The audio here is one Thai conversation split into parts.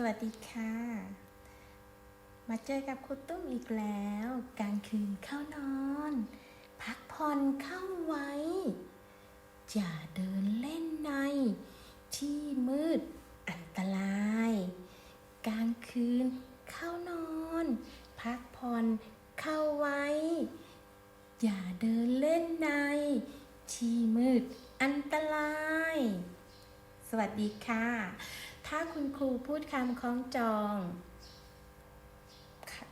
สวัสดีค่ะ มาเจอกับครูตุ้มอีกแล้วกลางคืนเข้านอน พักผ่อนเข้าไว้อย่าเดินเล่นใน ที่มืดอันตราย กลางคืนเข้านอน พักผ่อนเข้าไว้ อย่าเดินเล่นใน ที่มืดอันตราย สวัสดีค่ะ ถ้าคุณครูพูดคำคล้องจอง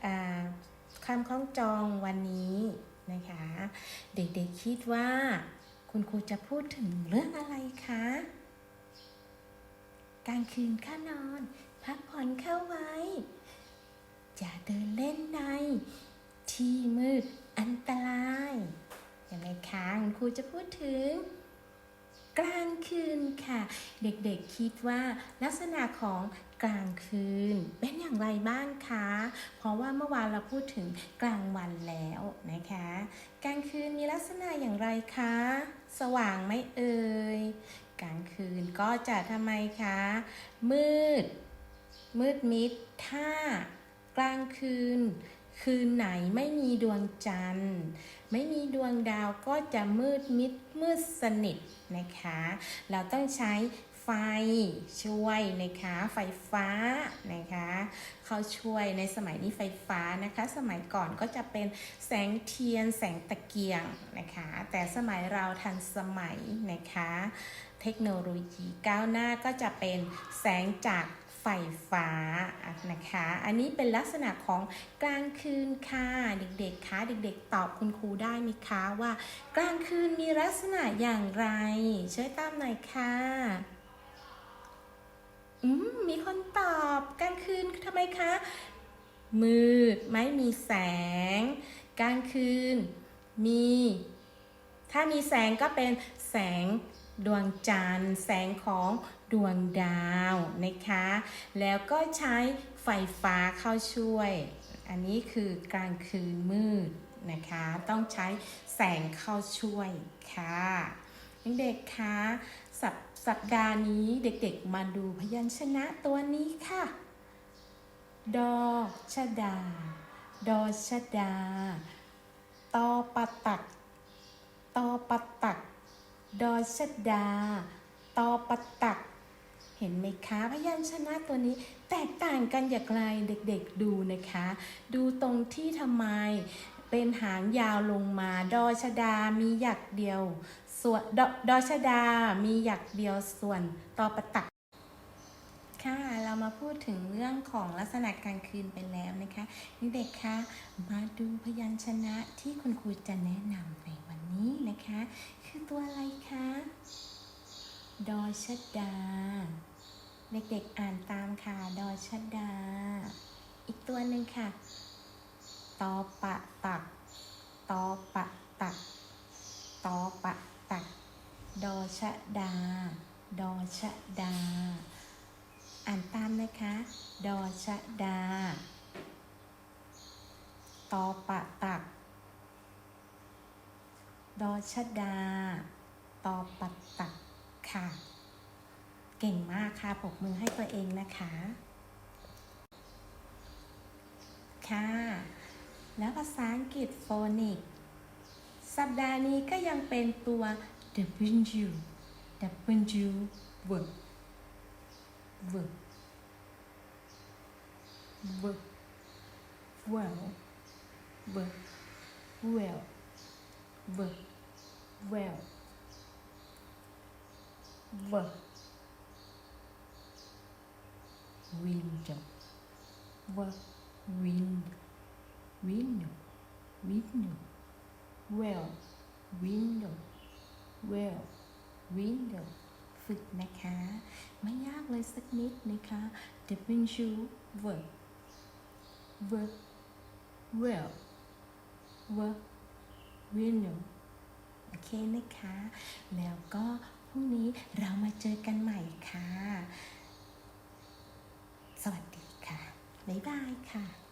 อคำคล้องจองวันนี้นะคะ เด็กๆคิดว่าคุณครูจะพูดถึงเรื่องอะไรคะกลางคืนข้านอน พักผ่อนเข้าไว้ อย่าเดินเล่นใน ที่มืดอันตรายเห็นไหมคะคุณครูจะพูดถึง กลางคืนค่ะ เด็กๆคิดว่าลักษณะของกลางคืนเป็นอย่างไรบ้างคะ เพราะว่าเมื่อวานเราพูดถึงกลางวันแล้วนะคะ กลางคืนมีลักษณะอย่างไรคะ สว่างไหมเอ่ย กลางคืนก็จะทำไมคะ มืด มืดมิด ถ้ากลางคืน คืนไหนไม่มีดวงจันทร์ ไม่มีดวงดาวก็จะมืดมิดมืดสนิทนะคะ เราต้องใช้ไฟช่วยนะคะไฟฟ้านะคะเขาช่วยในสมัยนี้ไฟฟ้านะคะ สมัยก่อนก็จะเป็นแสงเทียนแสงตะเกียงนะคะ แต่สมัยเราทันสมัยนะคะ เทคโนโลยีก้าวหน้าก็จะเป็นแสงจาก ไฟฟ้านะคะ อันนี้เป็นลักษณะของกลางคืนค่ะเด็กๆคะเด็กๆ ตอบคุณครูได้ไหมคะว่า กลางคืนมีลักษณะอย่างไรช่วยตามหน่อยค่ะอืมมีคนตอบกลางคืนทำไมคะ มืดไม่มีแสง กลางคืนมี ถ้ามีแสงก็เป็นแสง ดวงจันทร์ แสงของดวงดาวนะคะ แล้วก็ใช้ไฟฟ้าเข้าช่วย อันนี้คือกลางคืนมืดนะคะ ต้องใช้แสงเข้าช่วยค่ะเด็กๆคะสัปสัปดาห์นี้เด็กๆ มาดูพยัญชนะตัวนี้ค่ะ ดอชดา ดอชดา ตอปะตัก ตอปะตัก ดอชดา ตอปะตัก เห็นไหมคะพยัญชนะตัวนี้แตกต่างกันอย่างไรเด็กๆดูนะคะ ดูตรงที่ทำไมเป็นหางยาวลงมา ดอชดามีหยักเดียว ส่วนดดอชดามีหยักเดียวส่วนตอปะตัก ค่ะเรามาพูดถึงเรื่องของลักษณะกางคืนไปแล้วนะคะเด็กๆคะมาดูพยัญชนะที่คุณครูจะแนะนำในวันนี้นะคะ คือตัวอะไรคะดอชดา เด็กๆอ่านตามค่ะดอชดา อีกตัวหนึ่งค่ะตอปะตักตอปะตักตอปะตักดอชดา ดอชดาอ่านตา คะ ดอชดา ตอปะตัก ดอชดา ตอปะตักค่ะ เก่งมากค่ะปรบมือให้ตัวเองนะคะ ค่ะ แล้วภาษาอังกฤษโฟนิก สัปดาห์นี้ก็ยังเป็นตัว W W w w w well w well w well w window w wind window window well window well window ฝึกนะคะ ไม่ยากเลยสักนิดนะคะ W verb w will w will โอเคนะคะ แล้วก็พรุ่งนี้เรามาเจอกันใหม่ค่ะ สวัสดีค่ะ บ๊ายบายค่ะ